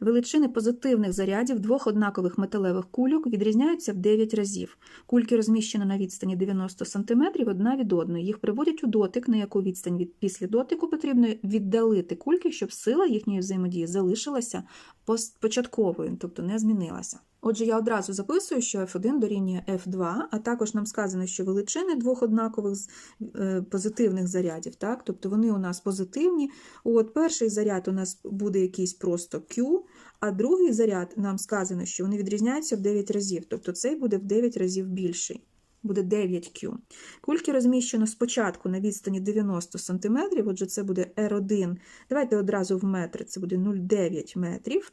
Величини позитивних зарядів двох однакових металевих кульок відрізняються в 9 разів. Кульки розміщені на відстані 90 см одна від одної. Їх приводять у дотик, на яку відстань від після дотику потрібно віддалити кульки, щоб сила їхньої взаємодії залишилася початковою, тобто не змінилася. Отже, я одразу записую, що F1 дорівнює F2, а також нам сказано, що величини двох однакових е, позитивних зарядів, так? тобто вони у нас позитивні. От перший заряд у нас буде якийсь просто Q, а другий заряд нам сказано, що вони відрізняються в 9 разів, тобто цей буде в 9 разів більший. Буде 9Q. Кульки розміщено спочатку на відстані 90 см, отже, це буде R1. Давайте одразу в метри, це буде 0,9 метрів.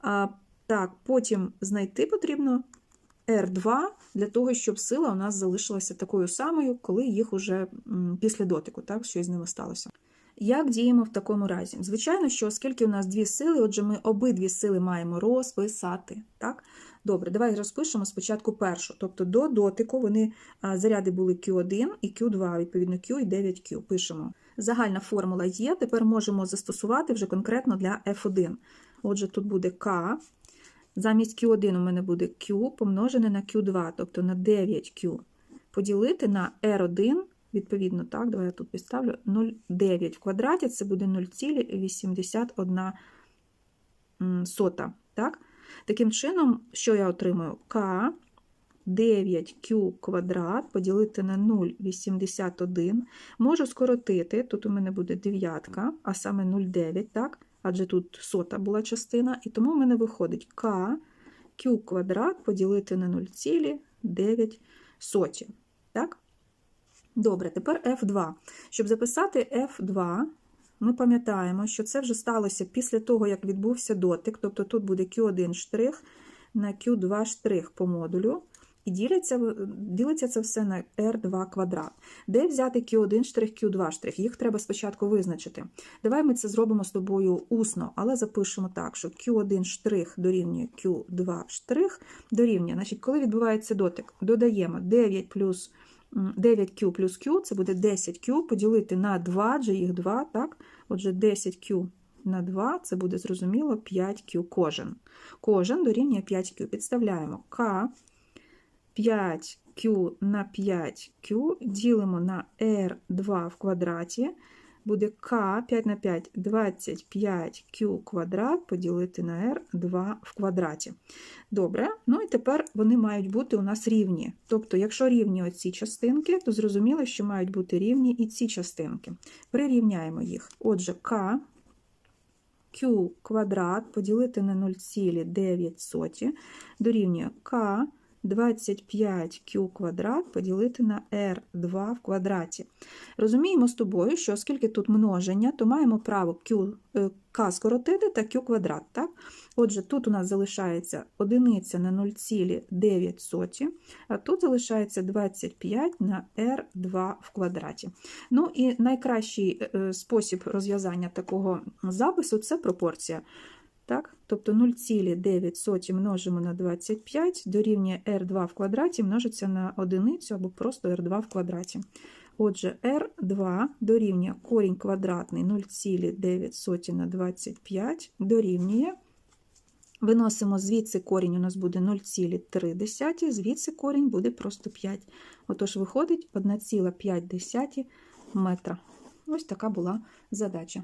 А, так, потім знайти потрібно R2 для того, щоб сила у нас залишилася такою самою, коли їх уже після дотику, так, що з ними сталося. Як діємо в такому разі? Звичайно, що оскільки у нас дві сили, отже, ми обидві сили маємо розписати. Так? Добре, давай розпишемо спочатку першу. Тобто до дотику вони заряди були Q1 і Q2, відповідно Q і 9Q. Пишемо. Загальна формула є, тепер можемо застосувати вже конкретно для F1. Отже, тут буде K. Замість Q1 у мене буде Q помножене на Q2, тобто на 9Q. Поділити на R1, відповідно, так, давай я тут підставлю 0,9 в квадраті, це буде 0,81 сота. Так? Таким чином, що я отримую? К 9Q квадрат поділити на 0,81. Можу скоротити, тут у мене буде дев'ятка, а саме 0,9, так? адже тут сота була частина, і тому в мене виходить К Q квадрат поділити на 0,9 соті. Так? Добре, тепер F2. Щоб записати F2, ми пам'ятаємо, що це вже сталося після того, як відбувся дотик, тобто тут буде Q1 штрих на Q2 штрих по модулю, і діляться, ділиться це все на R2 квадрат. Де взяти Q1 штрих, Q2 штрих? Їх треба спочатку визначити. Давай ми це зробимо з тобою усно, але запишемо так, що Q1 штрих дорівнює Q2 штрих дорівнює. Значить, коли відбувається дотик, додаємо 9 плюс 9Q плюс Q, це буде 10Q поділити на 2, адже їх 2, так? Отже, 10Q на 2, це буде зрозуміло 5Q кожен. Кожен дорівнює 5Q. Підставляємо К 5Q на 5Q ділимо на R2 в квадраті. Буде К 5 на 5 25Q квадрат поділити на R2 в квадраті. Добре, ну і тепер вони мають бути у нас рівні. Тобто, якщо рівні оці частинки, то зрозуміло, що мають бути рівні і ці частинки. Прирівняємо їх. Отже, К Q квадрат поділити на 0,9 дорівнює К 25Q квадрат поділити на R2 в квадраті. Розуміємо з тобою, що оскільки тут множення, то маємо право Q, К скоротити та Q квадрат. Так? Отже, тут у нас залишається одиниця на 0,9, а тут залишається 25 на R2 в квадраті. Ну і найкращий спосіб розв'язання такого запису це пропорція. Так? Тобто 0,9 множимо на 25 дорівнює r2 в квадраті множиться на одиницю або просто r2 в квадраті. Отже, r2 дорівнює корінь квадратний 0,9 на 25 дорівнює. Виносимо звідси корінь, у нас буде 0,3, звідси корінь буде просто 5. Отож, виходить 1,5 метра. Ось така була задача.